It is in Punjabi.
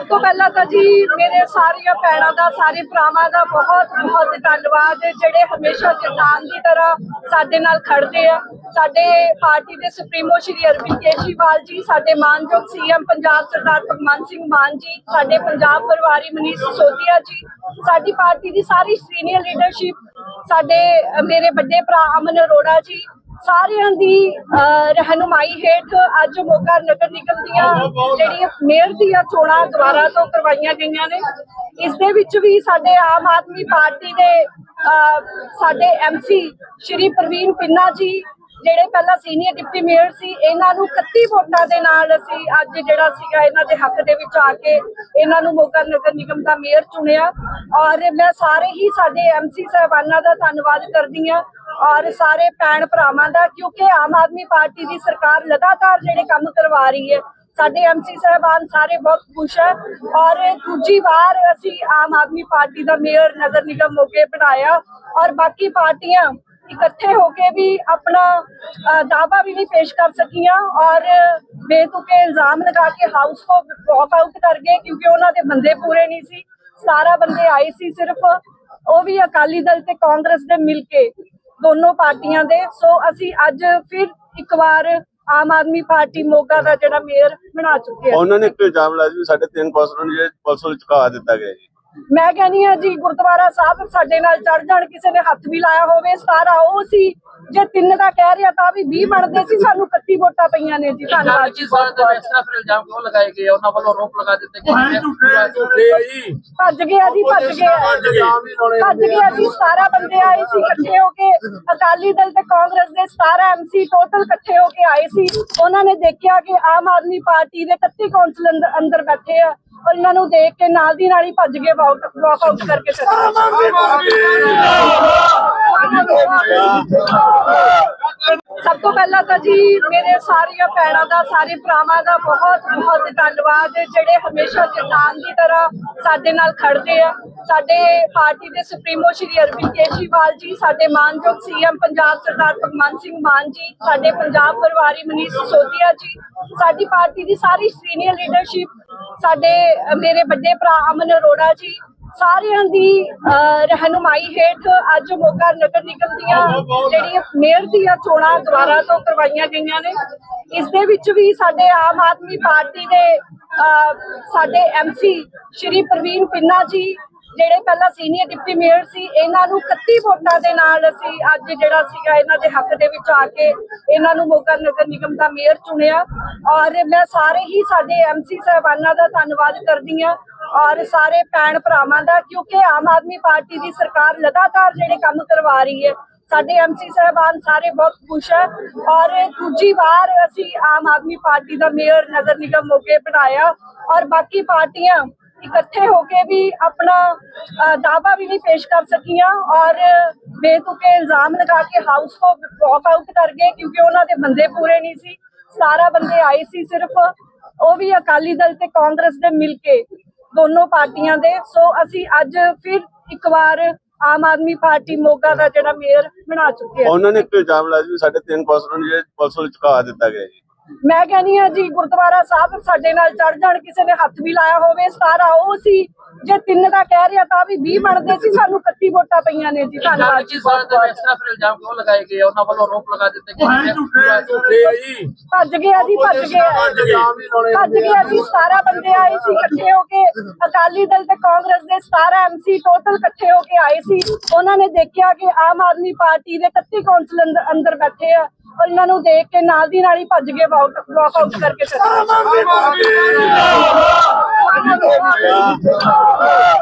ਸਭ ਤੋਂ ਪਹਿਲਾਂ ਤਾਂ ਜੀ ਮੇਰੇ ਸਾਰੀਆਂ ਭੈਣਾਂ ਦਾ, ਸਾਰੇ ਭਰਾਵਾਂ ਦਾ ਬਹੁਤ ਬਹੁਤ ਧੰਨਵਾਦ, ਜਿਹੜੇ ਹਮੇਸ਼ਾ ਚਟਾਨ ਦੀ ਤਰ੍ਹਾਂ ਸਾਡੇ ਨਾਲ ਖੜਦੇ ਆ। ਸਾਡੇ ਪਾਰਟੀ ਦੇ ਸੁਪਰੀਮੋ ਸ਼੍ਰੀ ਅਰਵਿੰਦ ਕੇਜਰੀਵਾਲ ਜੀ, ਸਾਡੇ ਮਾਨਯੋਗ ਸੀਐਮ ਪੰਜਾਬ ਸਰਦਾਰ ਭਗਵੰਤ ਸਿੰਘ ਮਾਨ ਜੀ, ਸਾਡੇ ਪੰਜਾਬ ਪਰਿਵਾਰੀ ਮਨੀਸ਼ ਸਿਸੋਦੀਆ ਜੀ, ਸਾਡੀ ਪਾਰਟੀ ਦੀ ਸਾਰੀ ਸੀਨੀਅਰ ਲੀਡਰਸ਼ਿਪ ਸਾਡੇ ਮੇਰੇ ਵੱਡੇ ਭਰਾ ਅਮਨ ਅਰੋੜਾ ਜੀ ਸਾਰਿਆਂ ਦੀ ਰਹਿਨੁਮਾਈ ਹੇਠ ਅੱਜ ਮੋਗਾ ਨਗਰ ਨਿਗਮ ਦੀਆਂ ਜਿਹੜੀਆਂ ਮੇਅਰ ਦੀਆਂ ਚੋਣਾਂ ਦੁਬਾਰਾ ਤੋਂ ਕਰਵਾਈਆਂ ਗਈਆਂ ਨੇ। ਇਸ ਦੇ ਵਿੱਚ ਵੀ ਸਾਡੇ ਆਮ ਆਦਮੀ ਪਾਰਟੀ ਦੇ ਅਹ, ਸਾਡੇ ਐਮਸੀ ਸ਼੍ਰੀ ਪ੍ਰਵੀਨ ਪਿੰਨਾ ਜੀ ਜਿਹੜੇ ਪਹਿਲਾਂ ਸੀਨੀਅਰ ਡਿਪਟੀ ਮੇਅਰ ਸੀ ਇਹਨਾਂ ਨੂੰ 31 ਵੋਟਾਂ ਦੇ ਨਾਲ ਅਸੀਂ ਅੱਜ ਜਿਹੜਾ ਸੀਗਾ ਇਹਨਾਂ ਦੇ ਹੱਕ ਦੇ ਵਿੱਚ ਆ ਕੇ ਇਹਨਾਂ ਨੂੰ ਮੋਗਾ ਨਗਰ ਨਿਗਮ ਦਾ ਮੇਅਰ ਚੁਣਿਆ। ਔਰ ਮੈਂ ਸਾਰੇ ਹੀ ਸਾਡੇ ਐਮਸੀ ਸਾਹਿਬਾਨਾਂ ਦਾ ਧੰਨਵਾਦ ਕਰਦੀ ਹਾਂ ਔਰ ਸਾਰੇ ਭੈਣ ਭਰਾਵਾਂ ਦਾ ਕਿਉਂਕਿ ਆਮ ਆਦਮੀ ਪਾਰਟੀ ਦੀ ਸਰਕਾਰ ਲਗਾਤਾਰ ਜਿਹੜੇ ਕੰਮ ਕਰਵਾ ਰਹੀ ਹੈ। ਸਾਡੇ ਐਮਸੀ ਸਾਹਿਬਾਨ ਸਾਰੇ ਬਹੁਤ ਖੁਸ਼ ਹੈ। ਔਰ ਦੂਜੀ ਵਾਰ ਅਸੀਂ ਆਮ ਆਦਮੀ ਪਾਰਟੀ ਦਾ ਮੇਅਰ ਨਗਰ ਨਿਗਮ ਮੋਗੇ ਬਣਾਇਆ। ਔਰ ਬਾਕੀ ਪਾਰਟੀਆਂ ਇਕੱਠੇ ਹੋ ਕੇ ਵੀ ਆਪਣਾ ਅ, ਦਾਅਵਾ ਵੀ ਨਹੀਂ ਪੇਸ਼ ਕਰ ਸਕੀਆਂ। ਔਰ ਬੇਤੁਕੇ ਇਲਜ਼ਾਮ ਲਗਾ ਕੇ ਹਾਊਸ ਤੋਂ ਵਾਕ ਆਊਟ ਕਰ ਗਏ ਕਿਉਂਕਿ ਉਹਨਾਂ ਦੇ ਬੰਦੇ ਪੂਰੇ ਨਹੀਂ ਸੀ। 17 ਬੰਦੇ ਆਏ ਸੀ ਸਿਰਫ। ਉਹ ਵੀ ਅਕਾਲੀ ਦਲ ਤੇ ਕਾਂਗਰਸ ਦੇ ਮਿਲ ਕੇ ਦੋਨੋਂ ਪਾਰਟੀਆਂ ਦੇ। ਸੋ ਅਸੀਂ ਅੱਜ ਫਿਰ ਇੱਕ ਵਾਰ ਆਮ ਆਦਮੀ ਪਾਰਟੀ ਮੋਗਾ ਦਾ ਜਿਹੜਾ ਮੇਅਰ ਬਣਾ ਚੁੱਕੇ ਹਾਂ ਉਹਨਾਂ ਨੇ ਇੱਕ ਇਲਜ਼ਾਮ ਲਾਇਆ ਵੀ ਸਾਡੇ ਤਿੰਨ ਕੌਂਸਲਰ ਨੂੰ ਜਿਹੜੇ ਪੁਲਿਸ ਵੱਲ ਚੁਕਾ ਦਿੱਤਾ ਗਿਆ ਜੀ। ਮੈਂ ਕਹਿੰਦੀ ਆ ਜੀ ਗੁਰਦੁਆਰਾ ਸਾਹਿਬ ਸਾਡੇ ਨਾਲ ਚੜ ਜਾਣ ਕਿਸੇ ਨੇ ਹੱਥ ਵੀ ਲਾਇਆ ਹੋਵੇ ਸਾਰਾ ਉਹ ਸੀ। ਜੇ ਤਿੰਨ ਦਾ ਕਹਿ ਰਿਹਾ ਤਾਂ ਵੀ 20 ਬਣਦੇ ਸੀ ਸਾਨੂੰ 31 ਵੋਟਾਂ ਪਈਆਂ ਨੇ ਜੀ ਧੰਨਵਾਦ ਜੀ ਬਹੁਤ ਬਹੁਤ ਤਰ੍ਹਾਂ ਫਿਰ ਇਲਜ਼ਾਮ ਕਿਉਂ ਲਗਾਏ ਗਏ ਉਹਨਾਂ ਵੱਲੋਂ ਆਰੋਪ ਲਗਾ ਦਿੱਤੇ ਕਿ ਜੀ। ਭੱਜ ਗਿਆ ਜੀ ਭੱਜ ਗਿਆ। ਭੱਜ ਗਿਆ। ਜੀ 17 ਬੰਦੇ ਆਏ ਸੀ ਇਕੱਠੇ ਹੋ ਕੇ ਅਕਾਲੀ ਦਲ ਤੇ ਕਾਂਗਰਸ ਦੇ 17 ਐਮਸੀ ਟੋਟਲ ਇਕੱਠੇ ਹੋ ਕੇ ਆਏ ਸੀ। ਉਹਨਾਂ ਨੇ ਦੇਖਿਆ ਕਿ ਆਮ ਆਦਮੀ ਪਾਰਟੀ ਦੇ 31 ਕੌਂਸਲ ਅੰਦਰ- ਅੰਦਰ ਬੈਠੇ ਆ। ਔਰ ਇਹਨਾਂ ਨੂੰ ਦੇਖ ਕੇ ਨਾਲ ਦੀ ਨਾਲ ਹੀ ਭੱਜ ਗਏ ਵਾਕ ਆਊਟ ਕਰਕੇ ਚਲੇ। ਗਏ ਸਭ ਤੋਂ ਪਹਿਲਾਂ ਤਾਂ ਜੀ ਮੇਰੇ ਸਾਰੀਆਂ ਭੈਣਾਂ ਦਾ, ਸਾਰੇ ਭਰਾਵਾਂ ਦਾ ਬਹੁਤ ਬਹੁਤ ਧੰਨਵਾਦ, ਜਿਹੜੇ ਹਮੇਸ਼ਾ ਚਟਾਨ ਦੀ ਤਰ੍ਹਾਂ ਸਾਡੇ ਨਾਲ ਖੜਦੇ ਆ। ਸਾਡੇ ਪਾਰਟੀ ਦੇ ਸੁਪਰੀਮੋ ਸ਼੍ਰੀ ਅਰਵਿੰਦ ਕੇਜਰੀਵਾਲ ਜੀ, ਸਾਡੇ ਮਾਨਯੋਗ ਸੀਐਮ ਪੰਜਾਬ ਸਰਦਾਰ ਭਗਵੰਤ ਸਿੰਘ ਮਾਨ ਜੀ, ਸਾਡੇ ਪੰਜਾਬ ਪਰਿਵਾਰੀ ਮਨੀਸ਼ ਸਿਸੋਦੀਆ ਜੀ, ਸਾਡੀ ਪਾਰਟੀ ਦੀ ਸਾਰੀ ਸੀਨੀਅਰ ਲੀਡਰਸ਼ਿਪ ਸਾਡੇ ਮੇਰੇ ਵੱਡੇ ਭਰਾ ਅਮਨ ਅਰੋੜਾ ਜੀ ਸਾਰਿਆਂ ਦੀ ਰਹਿਨੁਮਾਈ ਹੇਠ ਅੱਜ ਮੋਗਾ ਨਗਰ ਨਿਗਮ ਦੀਆਂ ਜਿਹੜੀਆਂ ਮੇਅਰ ਦੀਆਂ ਚੋਣਾਂ ਦੁਬਾਰਾ ਤੋਂ ਕਰਵਾਈਆਂ ਗਈਆਂ ਨੇ। ਇਸ ਦੇ ਵਿੱਚ ਵੀ ਸਾਡੇ ਆਮ ਆਦਮੀ ਪਾਰਟੀ ਦੇ ਅਹ, ਸਾਡੇ ਐਮਸੀ ਸ਼੍ਰੀ ਪ੍ਰਵੀਨ ਪਿੰਨਾ ਜੀ ਜਿਹੜੇ ਪਹਿਲਾਂ ਸੀਨੀਅਰ ਡਿਪਟੀ ਮੇਅਰ ਸੀ ਇਹਨਾਂ ਨੂੰ 31 ਵੋਟਾਂ ਦੇ ਨਾਲ ਅਸੀਂ ਅੱਜ ਜਿਹੜਾ ਸੀਗਾ ਇਹਨਾਂ ਦੇ ਹੱਕ ਦੇ ਵਿੱਚ ਆ ਕੇ ਇਹਨਾਂ ਨੂੰ ਮੋਗਾ ਨਗਰ ਨਿਗਮ ਦਾ ਮੇਅਰ ਚੁਣਿਆ। ਔਰ ਮੈਂ ਸਾਰੇ ਹੀ ਸਾਡੇ ਐਮਸੀ ਸਾਹਿਬਾਨਾਂ ਦਾ ਧੰਨਵਾਦ ਕਰਦੀ ਹਾਂ। ਔਰ ਸਾਰੇ ਭੈਣ ਭਰਾਵਾਂ ਦਾ, ਕਿਉਂਕਿ ਆਮ ਆਦਮੀ ਪਾਰਟੀ ਦੀ ਸਰਕਾਰ ਲਗਾਤਾਰ ਜਿਹੜੇ ਕੰਮ ਕਰਵਾ ਰਹੀ ਹੈ, ਸਾਡੇ ਐਮਸੀ ਸਾਹਿਬਾਨ ਸਾਰੇ ਬਹੁਤ ਖੁਸ਼ ਹੈ। ਔਰ ਦੂਜੀ ਵਾਰ ਅਸੀਂ ਆਮ ਆਦਮੀ ਪਾਰਟੀ ਦਾ ਮੇਅਰ ਨਗਰ ਨਿਗਮ ਮੋਗੇ ਬਣਾਇਆ ਔਰ ਬਾਕੀ ਪਾਰਟੀਆਂ ਇਕੱਠੇ ਹੋ ਕੇ ਵੀ ਆਪਣਾ ਦਾਵਾ ਵੀ ਨਹੀਂ ਪੇਸ਼ ਕਰ ਸਕੀਆਂ। ਔਰ ਬੇਤੁਕੇ ਇਲਜ਼ਾਮ ਲਗਾ ਕੇ ਹਾਊਸ ਤੋਂ ਵਾਕ ਆਊਟ ਕਰ ਗਏ, ਕਿਉਂਕਿ ਉਹਨਾਂ ਦੇ ਬੰਦੇ ਪੂਰੇ ਨਹੀਂ ਸੀ। 17 ਬੰਦੇ ਆਏ ਸੀ ਸਿਰਫ। ਉਹ ਵੀ ਅਕਾਲੀ ਦਲ ਤੇ ਕਾਂਗਰਸ ਦੇ ਮਿਲ ਕੇ ਦੋਨੋਂ ਪਾਰਟੀਆਂ ਦੇ। ਸੋ ਅਸੀਂ ਅੱਜ ਫਿਰ ਇੱਕ ਵਾਰ ਆਮ ਆਦਮੀ ਪਾਰਟੀ ਮੋਗਾ ਦਾ ਜਿਹੜਾ ਮੇਅਰ ਬਣਾ ਚੁੱਕੇ ਹਾਂ। ਉਹਨਾਂ ਨੇ ਇੱਕ ਇਲਜ਼ਾਮ ਲਾਇਆ ਵੀ ਸਾਡੇ ਤਿੰਨ ਕੌਂਸਲਰ ਨੂੰ ਜਿਹੜੇ ਪੁਲਿਸ ਵੱਲ ਚੁਕਾ ਦਿੱਤਾ ਗਿਆ ਜੀ। ਮੈਂ ਕਹਿੰਦੀ ਆ ਜੀ ਗੁਰਦੁਆਰਾ ਸਾਹਿਬ ਸਾਡੇ ਨਾਲ ਚੜ ਜਾਣ ਕਿਸੇ ਨੇ ਹੱਥ ਵੀ ਲਾਇਆ ਹੋਵੇ ਸਾਰਾ ਉਹ ਸੀ। ਜੇ ਤਿੰਨ ਦਾ ਕਹਿ ਰਿਹਾ ਤਾਂ ਵੀ 20 ਬਣਦੇ ਸੀ ਸਾਨੂੰ 31 ਵੋਟਾਂ ਪਈਆਂ ਨੇ ਜੀ ਧੰਨਵਾਦ ਜੀ ਬਹੁਤ ਬਹੁਤ। ਇਸ ਤਰ੍ਹਾਂ ਫਿਰ ਇਲਜ਼ਾਮ ਕਿਉਂ ਲਗਾਏ ਗਏ ਉਹਨਾਂ ਵੱਲੋਂ ਆਰੋਪ ਲਗਾ ਦਿੱਤੇ ਕਿ ਭੱਜ ਗਿਆ ਜੀ ਭੱਜ ਗਿਆ ਭੱਜ ਗਿਆ ਜੀ 17 ਬੰਦੇ ਆਏ ਸੀ ਇਕੱਠੇ ਹੋ ਕੇ ਅਕਾਲੀ ਦਲ ਤੇ ਕਾਂਗਰਸ ਦੇ 17 ਐਮਸੀ ਟੋਟਲ ਇਕੱਠੇ ਹੋ ਕੇ ਆਏ ਸੀ। ਉਹਨਾਂ ਨੇ ਦੇਖਿਆ ਕਿ ਆਮ ਆਦਮੀ ਪਾਰਟੀ ਦੇ 31 ਕੌਂਸਲ ਅੰਦਰ- ਅੰਦਰ ਬੈਠੇ ਆ ਔਰ ਇਹਨਾਂ ਨੂੰ ਦੇਖ ਕੇ ਨਾਲ ਦੀ ਨਾਲ ਹੀ ਭੱਜ ਗਏ ਵਾਕ ਆਊਟ ਕਰਕੇ ਚਲੇ ਗਏ